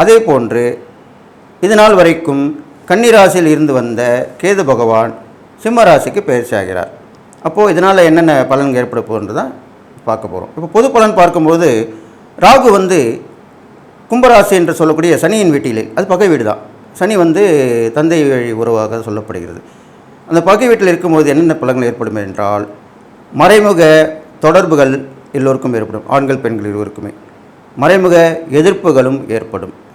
அதே போன்று இது நாள் வரைக்கும் கன்னிராசியில் இருந்து வந்த கேது பகவான் சிம்ம ராசிக்கு பயிற்சி ஆகிறார் அப்போது இதனால் என்னென்ன பலன்கள் ஏற்பட போகிறது தான் பார்க்க போகிறோம் இப்போ பொது பலன் பார்க்கும்போது ராகு வந்து கும்பராசி என்று சொல்லக்கூடிய சனியின் வீட்டிலே அது பகை வீடு தான் சனி வந்து தந்தை வழி உறவாக சொல்லப்படுகிறது. அந்த பகை வீட்டில் இருக்கும்போது என்னென்ன பலன்கள் ஏற்படும் என்றால் மறைமுக தொடர்புகள் எல்லோருக்கும் ஏற்படும் ஆண்கள் பெண்கள் இருவருக்குமே. மறைமுக எதிர்ப்புகளும் ஏற்படும்.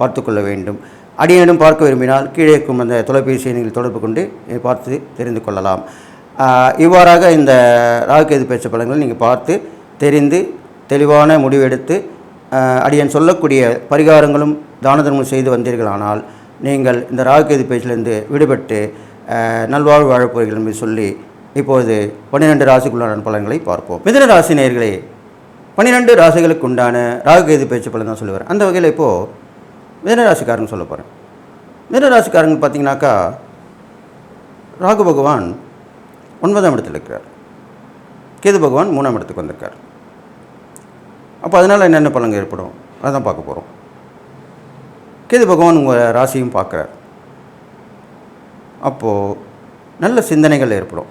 பார்த்து கொள்ள வேண்டும். அடியேனும் பார்க்க விரும்பினால் கீழே இருக்கும் அந்த தொலைபேசியை நீங்கள் தொடர்பு கொண்டு பார்த்து தெரிந்து கொள்ளலாம். இவ்வாறாக இந்த ராகுகேது பேச்ச பலன்களை நீங்கள் பார்த்து தெரிந்து தெளிவான முடிவெடுத்து அடியன் அடியேன் சொல்லக்கூடிய பரிகாரங்களும் தான தர்மம் செய்து வந்தீர்களானால் நீங்கள் இந்த ராகுகேது பேச்சிலிருந்து விடுபட்டு நல்வாழ்வு வாழப்போகிறீர்கள் என்று சொல்லி இப்போது பன்னிரெண்டு ராசிக்குள்ளான பலன்களை பார்ப்போம். மிதன ராசி நேர்களே பன்னிரெண்டு ராசிகளுக்கு உண்டான ராகுகேது பேச்சு பலன் தான் சொல்லுவார். அந்த வகையில் இப்போது மீனராசிக்காரன் சொல்ல போகிறேன் மிதுன பார்த்தீங்கன்னாக்கா ராகு பகவான் ஒன்பதாம் இடத்தில் இருக்கிறார். கேது பகவான் மூணாம் இடத்துக்கு வந்திருக்கார். அப்போ அதனால் என்னென்ன பலங்கள் ஏற்படும்? அதான் பார்க்க போகிறோம் கேது பகவான் உங்கள் ராசியும் பார்க்குறார். அப்போது நல்ல சிந்தனைகள் ஏற்படும்.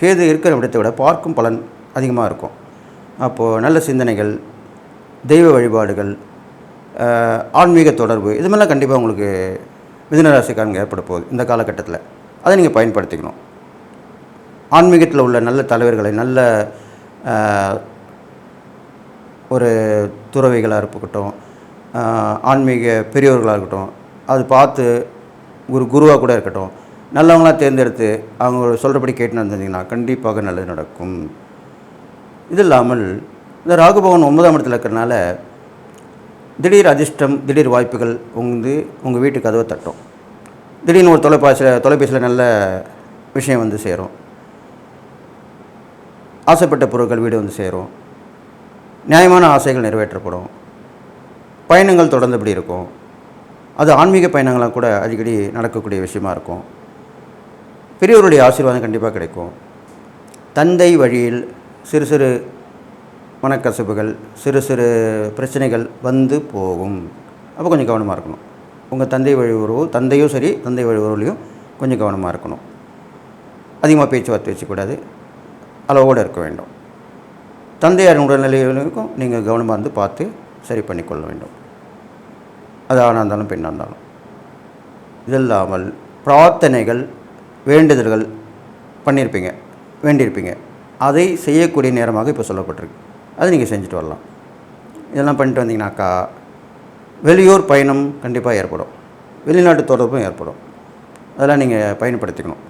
கேது இருக்கிற இடத்தை விட பார்க்கும் பலன் அதிகமாக இருக்கும். அப்போது நல்ல சிந்தனைகள் தெய்வ வழிபாடுகள் ஆன்மீக தொடர்பு இது மாதிரிலாம் கண்டிப்பாக உங்களுக்கு மிதுனராசிக்காரங்க ஏற்பட போகுது இந்த காலகட்டத்தில். அதை நீங்கள் பயன்படுத்திக்கணும். ஆன்மீகத்தில் உள்ள நல்ல தலைவர்களை நல்ல ஒரு துறவிகளாக இருக்கட்டும் ஆன்மீக பெரியவர்களாக இருக்கட்டும் அது பார்த்து ஒரு குருவாக கூட இருக்கட்டும் நல்லவங்களாக தேர்ந்தெடுத்து அவங்க சொல்கிறபடி கேட்டு நடந்திருந்தீங்கன்னா கண்டிப்பாக நல்லது நடக்கும். இது இல்லாமல் இந்த ராகுபவன் ஒன்பதாம் இடத்துல இருக்கிறனால திடீர் அதிர்ஷ்டம் திடீர் வாய்ப்புகள் வந்து உங்கள் வீட்டு கதவை தட்டும். திடீர்னு ஒரு தொலைபேசியில் தொலைபேசியில் நல்ல விஷயம் வந்து சேரும். ஆசைப்பட்ட பொருட்கள் வீடு வந்து சேரும். நியாயமான ஆசைகள் நிறைவேற்றப்படும். பயணங்கள் தொடர்ந்தபடி இருக்கும். அது ஆன்மீக பயணங்களாக கூட அடிக்கடி நடக்கக்கூடிய விஷயமா இருக்கும். பெரியவருடைய ஆசீர்வாதம் கண்டிப்பாக கிடைக்கும். தந்தை வழியில் சிறு சிறு மனக்கசப்புகள் சிறு சிறு பிரச்சனைகள் வந்து போகும். அப்போ கொஞ்சம் கவனமாக இருக்கணும். உங்கள் தந்தை வழி உறவு தந்தையும் சரி தந்தை வழி உறவுலையும் கொஞ்சம் கவனமாக இருக்கணும். அதிகமாக பேச்சுவார்த்தை வச்சுக்கூடாது. அளவோடு இருக்க வேண்டும். தந்தையாரின் உடல்நிலைகளுக்கும் நீங்கள் கவனமாக இருந்து பார்த்து சரி பண்ணிக்கொள்ள வேண்டும். அது ஆணாக இருந்தாலும் பெண்ணாக இருந்தாலும். இது இல்லாமல் பிரார்த்தனைகள் வேண்டுதல்கள் பண்ணியிருப்பீங்க வேண்டியிருப்பீங்க. அதை செய்யக்கூடிய நேரமாக இப்போ சொல்லப்பட்டிருக்கு. அதை நீங்கள் செஞ்சுட்டு வரலாம். இதெல்லாம் பண்ணிட்டு வந்தீங்கன்னாக்கா வெளியூர் பயணம் கண்டிப்பாக ஏற்படும். வெளிநாட்டு தொடர்பும் ஏற்படும். அதெல்லாம் நீங்கள் பயன்படுத்திக்கணும்.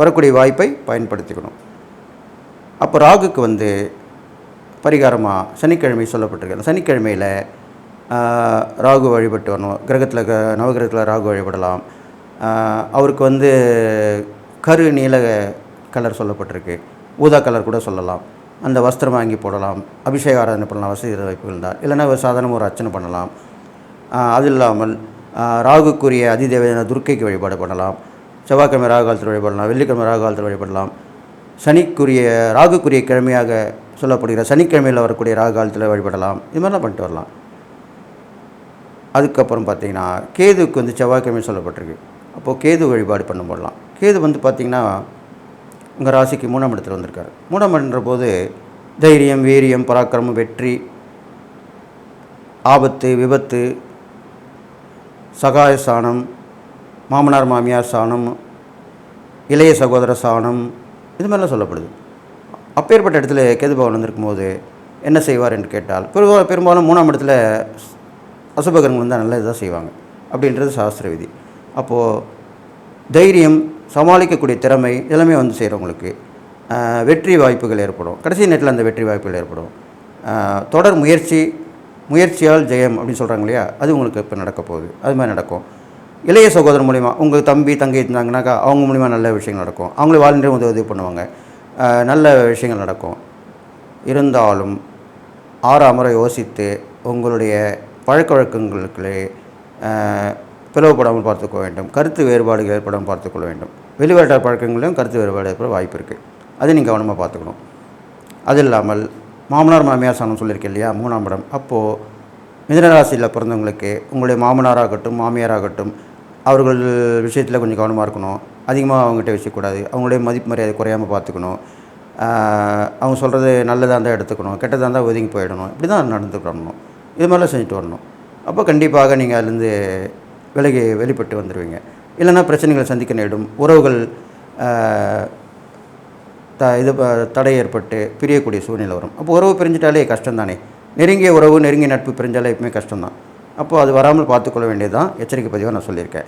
வரக்கூடிய வாய்ப்பை பயன்படுத்திக்கணும். அப்போ ராகுக்கு வந்து பரிகாரமாக சனிக்கிழமை சொல்லப்பட்டிருக்கு அந்த சனிக்கிழமையில் ராகு வழிபட்டு வரணும். கிரகத்தில் க நவகிரகத்தில் ராகு வழிபடலாம். அவருக்கு வந்து கரு நீல கலர் சொல்லப்பட்டிருக்கு. ஊதா கலர் கூட சொல்லலாம். அந்த வஸ்திரம் வாங்கி போடலாம் அபிஷேக ஆராதனை பண்ணலாம் வசதி வாய்ப்புகள் இருந்தால் இல்லைன்னா ஒரு சாதாரண ஒரு அர்ச்சனை பண்ணலாம். அது இல்லாமல் ராகுக்குரிய அதிதேவதையான துர்க்கைக்கு வழிபாடு பண்ணலாம். செவ்வாய்க்கிழமை ராகு காலத்தில் வழிபடலாம் வெள்ளிக்கிழமை ராகு காலத்தில் வழிபடலாம் சனிக்குரிய ராகுக்குரிய கிழமையாக சொல்லப்படுகிற சனிக்கிழமையில் வரக்கூடிய ராகு காலத்தில் வழிபடலாம். இது மாதிரிலாம் பண்ணிட்டு வரலாம். அதுக்கப்புறம் பார்த்தீங்கன்னா கேதுவுக்கு வந்து செவ்வாய்க்கிழமை சொல்லப்பட்டிருக்கு. அப்போது கேது வழிபாடு பண்ண போடலாம். கேது வந்து பார்த்திங்கன்னா உங்கள் ராசிக்கு மூணாம் இடத்துல வந்திருக்காரு. மூணாம் இடன்ற போது தைரியம் வீரியம் பராக்கிரமம் வெற்றி ஆபத்து விபத்து சகாய சாணம் மாமனார் மாமியார் சாணம் இளைய சகோதர சாணம் இது மாதிரிலாம் சொல்லப்படுது. அப்பேற்பட்ட இடத்துல கேதுபவன் வந்திருக்கும் போது என்ன செய்வார் என்று கேட்டால் பெரும்பாலும் பெரும்பாலும் மூணாம் இடத்துல அசுபகரங்கள் வந்து நல்ல இதாக செய்வாங்க அப்படின்றது சாஸ்திர விதி. அப்போது தைரியம் சமாளிக்கக்கூடிய திறமை எல்லாமே வந்து செய்கிறவங்களுக்கு வெற்றி வாய்ப்புகள் ஏற்படும். கடைசி நேரத்தில் அந்த வெற்றி வாய்ப்புகள் ஏற்படும். தொடர் முயற்சி முயற்சியால் ஜெயம் அப்படின்னு சொல்கிறாங்க இல்லையா? அது உங்களுக்கு இப்போ நடக்க போகுது. அது மாதிரி நடக்கும். இளைய சகோதரர் மூலிமா உங்கள் தம்பி தங்கை இருந்தாங்கனாக்கா அவங்க மூலிமா நல்ல விஷயங்கள் நடக்கும். அவங்களே வாலண்டியர் வந்து உதவி பண்ணுவாங்க. நல்ல விஷயங்கள் நடக்கும். இருந்தாலும் ஆறாமுறை யோசித்து உங்களுடைய பழக்க வழக்கங்களுக்கு பிளவுபடாமல் பார்த்துக்கொள்ள வேண்டும். கருத்து வேறுபாடுகள் ஏற்படாமல் பார்த்துக்கொள்ள வேண்டும். வெளிவட்டார் பழக்கங்களிலும் கருத்து வேறுபாடு ஏற்பட வாய்ப்பு இருக்குது அதை நீங்கள் கவனமாக பார்த்துக்கணும். அது இல்லாமல் மாமனார் மாமியார் சாணம் சொல்லியிருக்கேன் இல்லையா? மூணாம் இடம். அப்போது மிதனராசியில் பிறந்தவங்களுக்கு உங்களுடைய மாமனாராகட்டும் மாமியாராகட்டும் அவர்கள் விஷயத்தில் கொஞ்சம் கவனமாக இருக்கணும். அதிகமாக அவங்ககிட்ட வச்சுக்கூடாது அவங்களுடைய மதிப்பு மரியாதை குறையாமல் பார்த்துக்கணும். அவங்க சொல்கிறது நல்லதாக இருந்தால் எடுத்துக்கணும். கெட்டதாக இருந்தால் ஒதுங்கி போயிடணும். இப்படி தான் நடந்துக்கணும். இது மாதிரிலாம் செஞ்சுட்டு வரணும். அப்போ கண்டிப்பாக நீங்கள் அதுலேருந்து விலகி வெளிப்பட்டு வந்துடுவீங்க இல்லைன்னா பிரச்சனைகளை சந்திக்க நேரிடும். உறவுகள் த இது தடை ஏற்பட்டு பிரியக்கூடிய சூழ்நிலை வரும். அப்போ உறவு பிரிஞ்சிட்டாலே கஷ்டம் தானே நெருங்கிய உறவு நெருங்கிய நட்பு பிரிஞ்சாலே எப்பவுமே கஷ்டம்தான். அப்போது அது வராமல் பார்த்துக்கொள்ள வேண்டியது தான் எச்சரிக்கை பதிவாக நான் சொல்லியிருக்கேன்.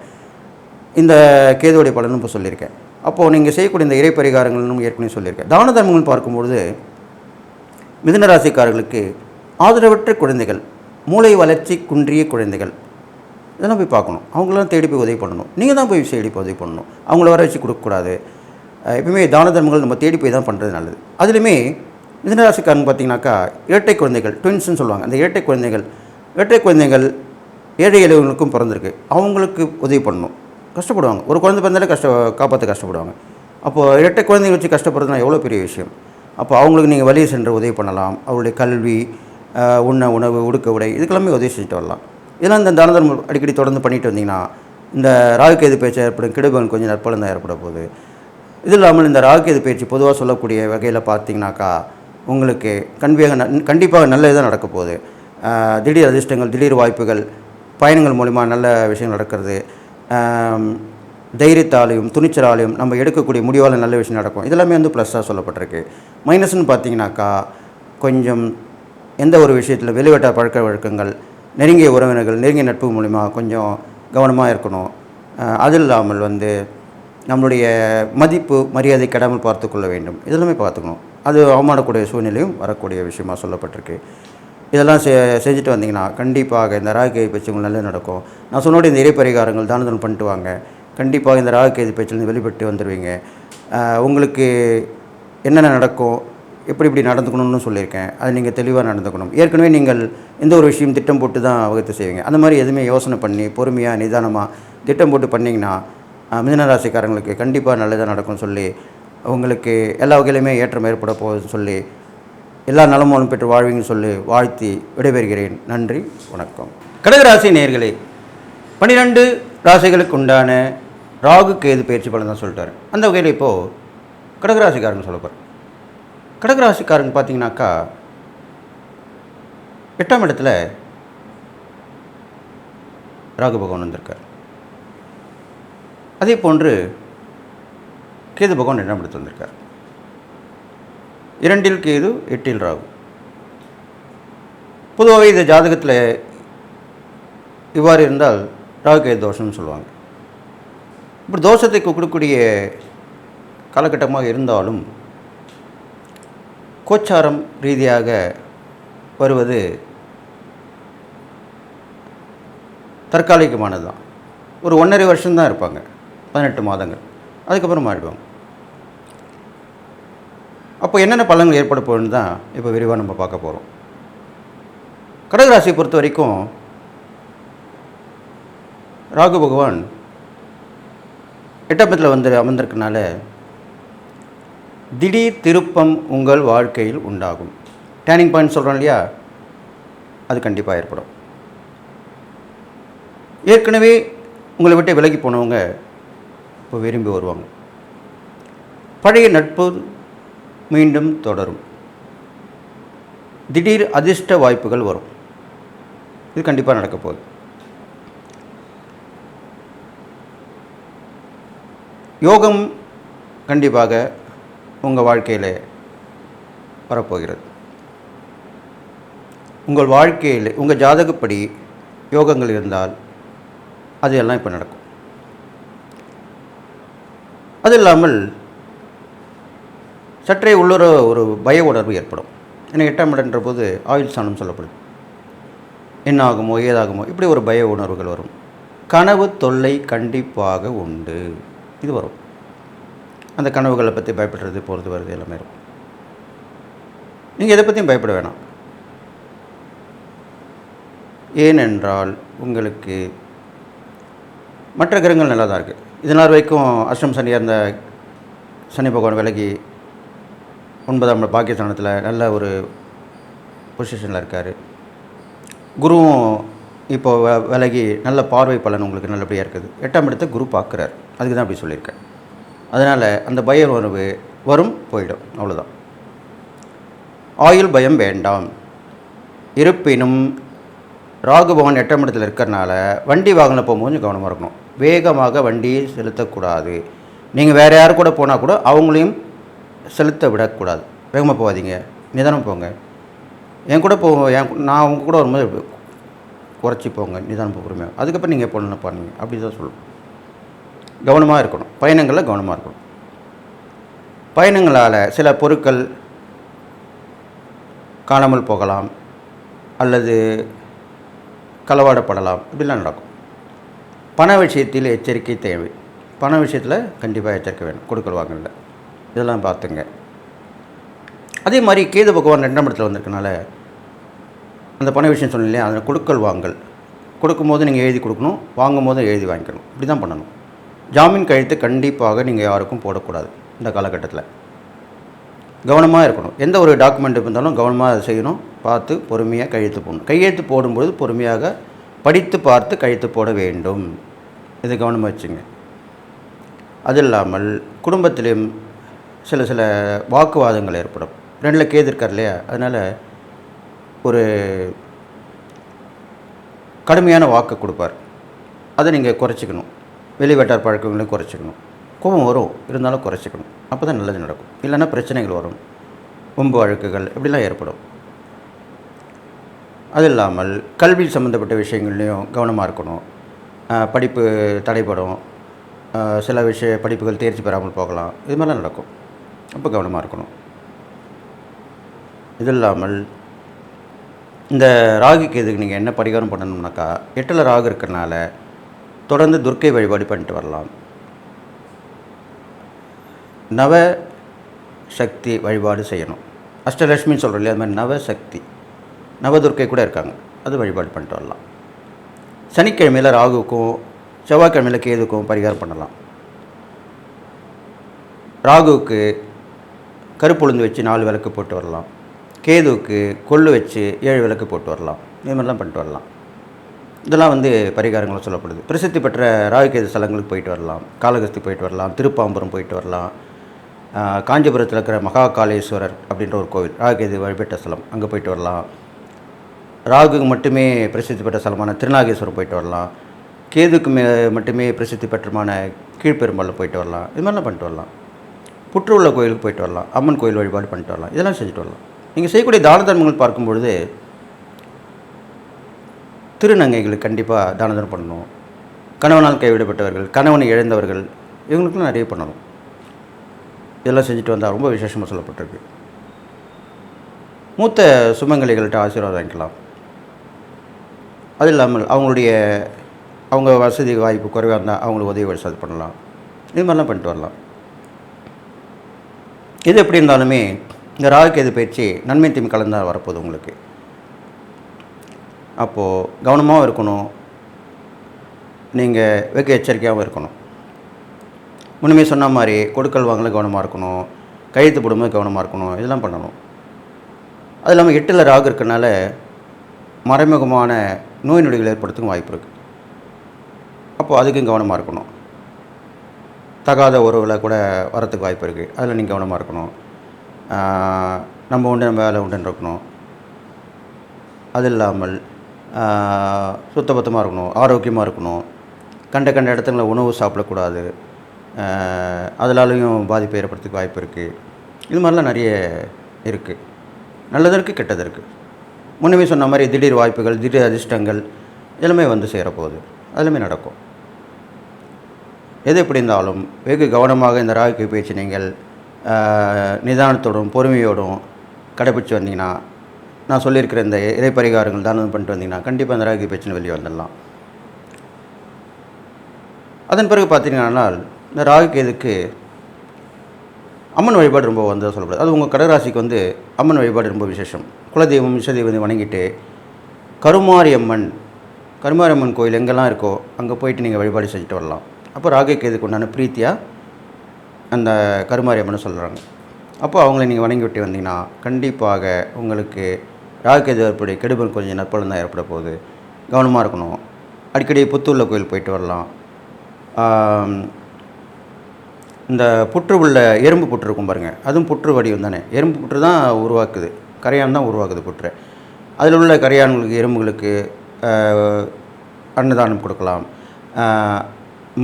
இந்த கேதுவுடைய பலனும் இப்போ சொல்லியிருக்கேன். அப்போது நீங்கள் செய்யக்கூடிய இந்த இறை பரிகாரங்கள்னு ஏற்கனவே சொல்லியிருக்கேன். தான தர்மங்கள் பார்க்கும்பொழுது மிதுன ராசிக்காரர்களுக்கு ஆதரவற்ற குழந்தைகள் மூளை வளர்ச்சி குன்றிய குழந்தைகள் இதெல்லாம் போய் பார்க்கணும். அவங்களாம் தேடி போய் உதவி பண்ணணும். நீங்கள் தான் போய் தேடி போய் உதவி பண்ணணும். அவங்கள வர வச்சு கொடுக்கக்கூடாது. எப்பவுமே தான தர்மங்கள் நம்ம தேடி போய் தான் பண்ணுறது நல்லது. அதுலேயுமே மிதனராசிக்காரங்க பார்த்தீங்கன்னாக்கா இரட்டை குழந்தைகள் ட்வின்ஸ்னு சொல்லுவாங்க. அந்த இரட்டை குழந்தைகள் இரட்டை குழந்தைகள் ஏழை எளியவர்களுக்கும் பிறந்திருக்கு. அவங்களுக்கு உதவி பண்ணணும். கஷ்டப்படுவாங்க. ஒரு குழந்தை பிறந்தாலே கஷ்ட காப்பாற்ற கஷ்டப்படுவாங்க. அப்போது இரட்டை குழந்தைங்க வச்சு கஷ்டப்படுறதுனா எவ்வளோ பெரிய விஷயம்? அப்போ அவங்களுக்கு நீங்கள் வழியை சென்று உதவி பண்ணலாம். அவருடைய கல்வி உண்ண உணவு உடுக்க உடை இதுக்கெல்லாமே உதவி செஞ்சுட்டு வரலாம். இதெல்லாம் இந்த தான தர்மம் அடிக்கடி தொடர்ந்து பண்ணிட்டு வந்தீங்கன்னா இந்த ராகுகேது பேச்சு ஏற்படும் கெடுபலன் கொஞ்சம் நற்பலன் தான் ஏற்பட போகுது. இது இல்லாமல் இந்த ராகுகேது பேச்சு பொதுவாக சொல்லக்கூடிய வகையில் பார்த்தீங்கன்னாக்கா உங்களுக்கு கண்டிப்பாக ந- கண்டிப்பாக நல்ல இதாக நடக்க போகுது. திடீர் அதிர்ஷ்டங்கள் திடீர் வாய்ப்புகள் பயணங்கள் மூலிமா நல்ல விஷயங்கள் நடக்கிறது. தைரியத்தாலையும் துணிச்சலாலையும் நம்ம எடுக்கக்கூடிய முடிவால் நல்ல விஷயம் நடக்கும். இதெல்லாமே வந்து ப்ளஸ்ஸாக சொல்லப்பட்டிருக்கு. மைனஸ்னு பார்த்தீங்கன்னாக்கா கொஞ்சம் எந்த ஒரு விஷயத்தில் வெளிவட்ட பழக்க வழக்கங்கள் நெருங்கிய உறவினர்கள் நெருங்கிய நட்பு மூலிமா கொஞ்சம் கவனமாக இருக்கணும். அது இல்லாமல் வந்து நம்மளுடைய மதிப்பு மரியாதை கெடாமல் பார்த்து கொள்ள வேண்டும். இதெல்லாமே பார்த்துக்கணும். அது அவமானக்கூடிய சூழ்நிலையும் வரக்கூடிய விஷயமா சொல்லப்பட்டிருக்கு. இதெல்லாம் செ செஞ்சுட்டு வந்தீங்கன்னா கண்டிப்பாக இந்த ராகுகேது பேச்சு உங்களுக்கு நல்லது நடக்கும். நான் சொன்னோட இந்த இறை பரிகாரங்கள் தான பண்ணிட்டு வாங்க. கண்டிப்பாக இந்த ராகுகேது பேச்சிலேருந்து வெளிப்பட்டு வந்துடுவீங்க உங்களுக்கு என்னென்ன நடக்கும்? எப்படி இப்படி நடந்துக்கணும்னு சொல்லியிருக்கேன். அது நீங்கள் தெளிவாக நடந்துக்கணும். ஏற்கனவே நீங்கள் எந்த ஒரு விஷயம் திட்டம் போட்டு தான் வகுத்து செய்வீங்க. அந்த மாதிரி எதுவுமே யோசனை பண்ணி பொறுமையாக நிதானமாக திட்டம் போட்டு பண்ணிங்கன்னா மிதனராசிக்காரங்களுக்கு ராசிக்காரங்களுக்கு கண்டிப்பாக நல்லதாக நடக்கும்னு சொல்லி உங்களுக்கு எல்லா வகையிலுமே ஏற்றம் ஏற்பட போகுதுன்னு சொல்லி எல்லா நலமும் பெற்று வாழ்வீங்கன்னு சொல்லி வாழ்த்தி விடைபெறுகிறேன். நன்றி வணக்கம். கடகராசி நேர்களே பன்னிரெண்டு ராசிகளுக்கு உண்டான ராகு கேது பயிற்சி பலன் தான் சொல்லிட்டாரு. அந்த வகையில் இப்போது கடகராசிக்காரங்க சொல்ல போகிறேன் கடகராசிக்காரங்க பார்த்தீங்கன்னாக்கா எட்டாம் இடத்துல ராகு பகவான் வந்திருக்கார். அதே போன்று கேது பகவான் ரெண்டாம் இடத்துல வந்திருக்கார். இரண்டில் கேது எட்டில் ராகு. பொதுவாகவே இந்த ஜாதகத்தில் இவ்வாறு இருந்தால் ராகு கேது தோஷம்னு சொல்லுவாங்க. இப்படி தோஷத்தை கொடுக்கக்கூடிய காலகட்டமாக இருந்தாலும் கோச்சாரம் ரீதியாக வருவது தற்காலிகமானது தான் ஒரு ஒன்றரை வருஷம்தான் இருப்பாங்க. பதினெட்டு மாதங்கள். அதுக்கப்புறம் மாறிடுவாங்க. அப்போ என்னென்ன பலன்கள் ஏற்பட போகுதுன்னு தான் இப்போ விரிவாக நம்ம பார்க்க போகிறோம் கடகராசியை பொறுத்த வரைக்கும் ராகு பகவான் எட்டப்பத்தில் வந்து அமர்ந்திருக்கனால திடீர் திருப்பம் உங்கள் வாழ்க்கையில் உண்டாகும். டேர்னிங் பாயிண்ட் சொல்கிறோம் இல்லையா? அது கண்டிப்பாக ஏற்படும். ஏற்கனவே உங்களை விட்டு விலகி போனவங்க இப்போ விரும்பி வருவாங்க. பழைய நட்பு மீண்டும் தொடரும். திடீர் அதிர்ஷ்ட வாய்ப்புகள் வரும். இது கண்டிப்பாக நடக்க போகுது. யோகம் கண்டிப்பாக உங்கள் வாழ்க்கையில் வரப்போகிறது. உங்கள் வாழ்க்கையில் உங்கள் ஜாதகப்படி யோகங்கள் இருந்தால் அது எல்லாம் இப்போ நடக்கும். அது இல்லாமல் சற்றே உள்ளுற ஒரு பய உணர்வு ஏற்படும். ஏன்னா எட்டாம் இடன்ற போது ஆயுள் ஸ்தானம் சொல்லப்படுது என்ன ஆகுமோ ஏதாகுமோ இப்படி ஒரு பய உணர்வுகள் வரும். கனவு தொல்லை கண்டிப்பாக உண்டு. இது வரும். அந்த கனவுகளை பற்றி பயப்படுறது போகிறது வருது எல்லாமே இருக்கும். நீங்கள் எதை பற்றியும் பயப்பட வேணாம். ஏனென்றால் உங்களுக்கு மற்ற கிரகங்கள் நல்லா தான் இருக்குது. இதனால் வரைக்கும் அஷ்டம் சனியாக இருந்த சனி பகவான் விலகி ஒன்பதாம் பாகிஸ்தானத்தில் நல்ல ஒரு பொசிஷனில் இருக்கார். குருவும் இப்போ வ- விலகி நல்ல பார்வை பலன் உங்களுக்கு நல்லபடியாக இருக்குது. எட்டாம் இடத்தை குரு பார்க்குறார். அதுக்கு தான் அப்படி சொல்லியிருக்கேன். அதனால் அந்த பய உணர்வு வரும் போயிடும். அவ்வளோதான் ஆயுள் பயம் வேண்டாம். இருப்பினும் ராகுபவன் எட்டாம் இடத்தில் இருக்கிறனால வண்டி வாகனம் போகும்போது கொஞ்சம் கவனமாக இருக்கணும். வேகமாக வண்டியை செலுத்தக்கூடாது. நீங்கள் வேறு யார் கூட போனால் கூட அவங்களையும் செலுத்த விடக்கூடாது. வேகமாக போகாதீங்க. நிதானம் போங்க. என் கூட போ என் நான் உங்க கூட வரும்போது குறைச்சி போங்க. நிதானம் போகிறோமே அதுக்கப்புறம் நீங்கள் எப்போ பண்ணுங்க அப்படி தான் சொல்லுவோம் கவனமாக இருக்கணும். பயணங்களில் கவனமாக இருக்கணும். பயணங்களால் சில பொருட்கள் காணாமல் போகலாம் அல்லது களவாடப்படலாம். இப்படிலாம் நடக்கும். பண விஷயத்தில் எச்சரிக்கை தேவை. பண விஷயத்தில் கண்டிப்பாக எச்சரிக்கை வேணும். கொடுக்கல் வாங்கல இதெல்லாம் பார்த்துங்க. அதே மாதிரி கேது பகவான் ரெண்டாம் இடத்துல வந்திருக்கனால அந்த பண விஷயம் சொன்னேன் இல்லையா? அதில் கொடுக்கல் வாங்கல். கொடுக்கும்போது நீங்கள் எழுதி கொடுக்கணும். வாங்கும்போது எழுதி வாங்கிக்கணும். இப்படி தான் பண்ணணும். ஜாமீன் கழித்து கண்டிப்பாக நீங்கள் யாருக்கும் போடக்கூடாது இந்த காலகட்டத்தில். கவனமாக இருக்கணும். எந்த ஒரு டாக்குமெண்ட் இருந்தாலும் கவனமாக அதை செய்யணும். பார்த்து பொறுமையாக கையெழுத்து போடணும். கையெழுத்து போடும்போது பொறுமையாக படித்து பார்த்து கையெழுத்து போட வேண்டும். இது கவனமாக வச்சுங்க. அது இல்லாமல் குடும்பத்திலையும் சில சில வாக்குவாதங்கள் ஏற்படும். ரெண்டில் கேது இருக்கார் இல்லையா? அதனால் ஒரு கடுமையான வாக்கு கொடுப்பார். அதை நீங்கள் குறைச்சிக்கணும். வெளி வட்டார் பழக்கங்களையும் குறைச்சிக்கணும். கோபம் வரும். இருந்தாலும் குறைச்சிக்கணும். அப்போ தான் நல்லது நடக்கும். இல்லைன்னா பிரச்சனைகள் வரும். வம்பு வழக்குகள் இப்படிலாம் ஏற்படும். அது இல்லாமல் கல்வி சம்மந்தப்பட்ட விஷயங்கள்லையும் கவனமாக இருக்கணும். படிப்பு தடைப்படும் சில விஷய படிப்புகள் தேர்ச்சி பெறாமல் போகலாம். இது மாதிரிலாம் நடக்கும். அப்போ கவனமாக இருக்கணும். இது இல்லாமல் இந்த ராகுக்கு இதுக்கு நீங்கள் என்ன பரிகாரம் பண்ணணும்னாக்கா எட்டில் ராகு இருக்கிறனால தொடர்ந்து துர்க்கை வழிபாடு பண்ணிட்டு வரலாம். நவ சக்தி வழிபாடு செய்யணும். அஷ்டலட்சுமின்னு சொல்கிறோம் இல்லையா அது மாதிரி நவசக்தி நவதுர்க்கை கூட இருக்காங்க. அது வழிபாடு பண்ணிட்டு வரலாம். சனிக்கிழமையில் ராகுவுக்கும் செவ்வாய்க்கிழமையில் கேதுக்கும் பரிகாரம் பண்ணலாம். ராகுவுக்கு கருப்புளுந்து வச்சு நாலு விளக்கு போட்டு வரலாம். கேதுவுக்கு கொள்ளு வச்சு ஏழு விளக்கு போட்டு வரலாம். இது மாதிரிலாம் பண்ணிட்டு வரலாம். இதெல்லாம் வந்து பரிகாரங்களும் சொல்லப்படுது. பிரசித்தி பெற்ற ராகுகேது ஸ்தலங்களுக்கு போயிட்டு வரலாம். காலகஸ்தி போயிட்டு வரலாம். திருப்பாம்புரம் போயிட்டு வரலாம். காஞ்சிபுரத்தில் இருக்கிற மகா காளேஸ்வரர் அப்படின்ற ஒரு கோவில் ராகுகேது வழிபட்ட ஸ்தலம் அங்கே போயிட்டு வரலாம். ராகுக்கு மட்டுமே பிரசித்தி பெற்ற ஸ்தலமான திருநாகேஸ்வரம் போயிட்டு வரலாம். கேதுக்கு மே மட்டுமே பிரசித்தி பெற்றமான கீழ்பெரும்பாலும் போயிட்டு வரலாம். இது மாதிரிலாம் பண்ணிட்டு வரலாம். புற்று உள்ள கோயிலுக்கு போயிட்டு வரலாம். அம்மன் கோயில் வழிபாடு பண்ணிட்டு வரலாம். இதெல்லாம் செஞ்சுட்டு வரலாம். நீங்கள் செய்யக்கூடிய தான தர்மங்கள் பார்க்கும் பொழுது திருநங்கைகளுக்கு கண்டிப்பாக தானதனம் பண்ணணும். கணவனால் கைவிடப்பட்டவர்கள் கணவனை இழந்தவர்கள் இவங்களுக்குலாம் நிறைய பண்ணணும். இதெல்லாம் செஞ்சுட்டு வந்தால் ரொம்ப விசேஷமாக சொல்லப்பட்டிருக்கு. மூத்த சுமங்கலிகள்கிட்ட ஆசீர்வாதம் வாங்கிக்கலாம். அது இல்லாமல் அவங்களுடைய அவங்க வசதி வாய்ப்பு குறைவாக இருந்தால் அவங்களுக்கு உதவி வசதி பண்ணலாம். இது மாதிரிலாம் பண்ணிட்டு வரலாம். எது எப்படி இருந்தாலுமே இந்த ராகுகேது பயிற்சி நன்மை தீமை கலந்தால் வரப்போகுது உங்களுக்கு. அப்போது கவனமாகவும் இருக்கணும். நீங்கள் வெகு எச்சரிக்கையாகவும் இருக்கணும். முன்னுமே சொன்ன மாதிரி கொடுக்கல் வாங்கல கவனமாக இருக்கணும். கையெழுத்து போடும்போது கவனமாக இருக்கணும். இதெல்லாம் பண்ணணும். அது இல்லாமல் எட்டில் ராகு இருக்கனால மறைமுகமான நோய் நொடிகள் ஏற்படுறதுக்கும் வாய்ப்பு இருக்குது அப்போது அதுக்கும் கவனமாக இருக்கணும். தகாத உறவில் கூட வரத்துக்கு வாய்ப்பு இருக்குது அதில் நீங்கள் கவனமாக இருக்கணும். நம்ம உண்டு நம்ம வேலை உண்டுன்னு இருக்கணும். அது இல்லாமல் சுத்தபத்தமாக இருக்கணும் ஆரோக்கியமாக இருக்கணும். கண்ட கண்ட இடத்துல உணவு சாப்பிடக்கூடாது. அதனாலையும் பாதிப்பு ஏற்படுறதுக்கு வாய்ப்பு இருக்குது இது மாதிரிலாம் நிறைய இருக்குது நல்லது இருக்குது கெட்டது இருக்குது முன்னமே சொன்ன மாதிரி திடீர் வாய்ப்புகள் திடீர் அதிர்ஷ்டங்கள் எல்லாமே வந்து சேரப்போகுது. எல்லாமே நடக்கும். எது எப்படி இருந்தாலும் வெகு கவனமாக இந்த ராகுக்கு பேச்சு நீங்கள் நிதானத்தோடும் பொறுமையோடும் கடைப்பிடிச்சு வந்தீங்கன்னா நான் சொல்லியிருக்கிற இந்த இறை பரிகாரங்கள் தானம் பண்ணிட்டு வந்தீங்கன்னா கண்டிப்பாக அந்த ராகி பிரச்சனை வெளியே வந்துடலாம். அதன் பிறகு பார்த்தீங்கன்னா இந்த ராகு கேதுக்கு அம்மன் வழிபாடு ரொம்ப வந்து சொல்லப்படுது. அது உங்கள் கடகராசிக்கு வந்து அம்மன் வழிபாடு ரொம்ப விசேஷம். குலதெய்வம் விஷதெய்வம் வணங்கிட்டு கருமாரி அம்மன் கருமாரி அம்மன் கோயில் எங்கெல்லாம் இருக்கோ அங்கே போயிட்டு நீங்கள் வழிபாடு செஞ்சுட்டு வரலாம். அப்போ ராகு கேதுக்கு உண்டான பிரீத்தியாக அந்த கருமாரி அம்மனை சொல்கிறாங்க அப்போ அவங்கள நீங்கள் வணங்கி விட்டு வந்தீங்கன்னா கண்டிப்பாக உங்களுக்கு ராகுகேது ஏற்படி கெடுபல் கொஞ்சம் நற்பலன் தான் ஏற்பட போகுது. கவனமாக இருக்கணும். அடிக்கடி புத்தூரில் கோயில் போயிட்டு வரலாம். இந்த புற்று உள்ள எறும்பு புற்று இருக்கும் பாருங்கள் அதுவும் புற்று வடிவம் தானே. எறும்பு புற்று தான் உருவாக்குது. கரையான் தான் உருவாக்குது புற்று. அதில் உள்ள கரையான்களுக்கு எறும்புகளுக்கு அன்னதானம் கொடுக்கலாம்.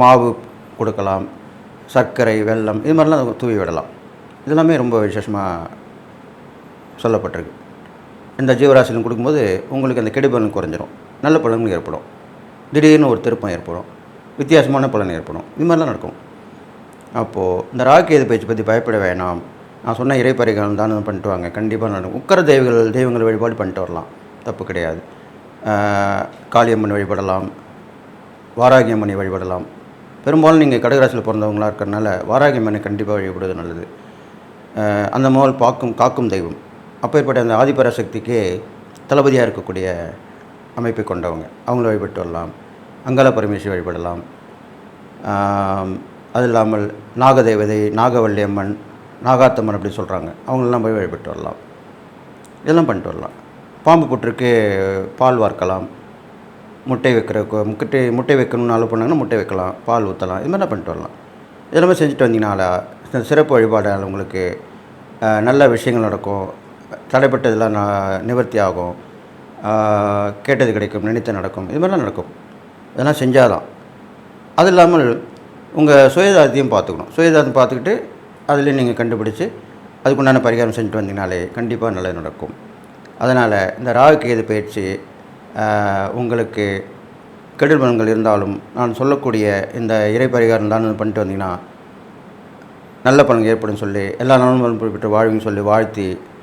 மாவு கொடுக்கலாம். சர்க்கரை வெல்லம் இது மாதிரிலாம் தூவி விடலாம். இதெல்லாமே ரொம்ப விசேஷமாக சொல்லப்பட்டிருக்கு. இந்த ஜீவராசிலும் கொடுக்கும்போது உங்களுக்கு அந்த கெடுபலன் குறைஞ்சிரும். நல்ல பலன்கள் ஏற்படும். திடீர்னு ஒரு திருப்பம் ஏற்படும். வித்தியாசமான பலன் ஏற்படும். இது மாதிரிலாம் நடக்கும். அப்போது இந்த ராக்கேது பயிற்சி பற்றி பயப்பட வேணாம். நான் சொன்ன இறைப்பறைகள் தானம் பண்ணிட்டு வாங்க. கண்டிப்பாக நடக்கும். உக்கர தெய்வங்கள் தெய்வங்கள் வழிபாடு பண்ணிட்டு வரலாம். தப்பு கிடையாது. காளியம்மன் வழிபடலாம். வாராகி அம்மனை வழிபடலாம். பெரும்பாலும் நீங்கள் கடகராசியில் பிறந்தவங்களா இருக்கிறனால வாராகியம்மனை கண்டிப்பாக வழிபடுவது நல்லது. அந்த மாதிரி பாக்கும் காக்கும் தெய்வம். அப்பேற்பட்ட அந்த ஆதிபராசக்திக்கு தளபதியாக இருக்கக்கூடிய அமைப்பை கொண்டவங்க. அவங்கள வழிபட்டு வரலாம் அங்கால பரமேஸ்வரி வழிபடலாம். அது இல்லாமல் நாகதேவதை நாகவல்லி அம்மன் நாகாத்தம்மன் அப்படி சொல்கிறாங்க அவங்களெல்லாம் போய் வழிபட்டு வரலாம். இதெல்லாம் பண்ணிட்டு வரலாம். பாம்பு புற்றுக்கு பால் வார்க்கலாம். முட்டை வைக்கிற கு- முட்டை முட்டை வைக்கணும்னு அளவு பண்ணாங்கன்னா முட்டை வைக்கலாம் பால் ஊற்றலாம் இது மாதிரிலாம் பண்ணிட்டு வரலாம். இதெல்லாமே செஞ்சுட்டு வந்தீங்கனால இந்த சிறப்பு வழிபாடால் உங்களுக்கு நல்ல விஷயங்கள் நடக்கும். தடைப்பட்டதெல்லாம் நிவர்த்தி ஆகும். கேட்டது கிடைக்கும் நினைத்து நடக்கும். இது மாதிரிலாம் நடக்கும். இதெல்லாம் செஞ்சாதான். அது இல்லாமல் உங்கள் சுயதாரத்தையும் பார்த்துக்கணும். சுயதாரத்தை பார்த்துக்கிட்டு அதுலேயும் நீங்கள் கண்டுபிடிச்சி அதுக்குண்டான பரிகாரம் செஞ்சுட்டு வந்தீங்கனாலே கண்டிப்பாக நல்லது நடக்கும். அதனால் இந்த ராகு கேது பயிற்சி உங்களுக்கு கெடுதல் பலன்கள் இருந்தாலும் நான் சொல்லக்கூடிய இந்த இறை பரிகாரம் தான் பண்ணிட்டு வந்தீங்கன்னா நல்ல பலன் ஏற்படும் சொல்லி எல்லா நலன்களும் பெற்று வாழ்வின்னு சொல்லி வாழ்த்தி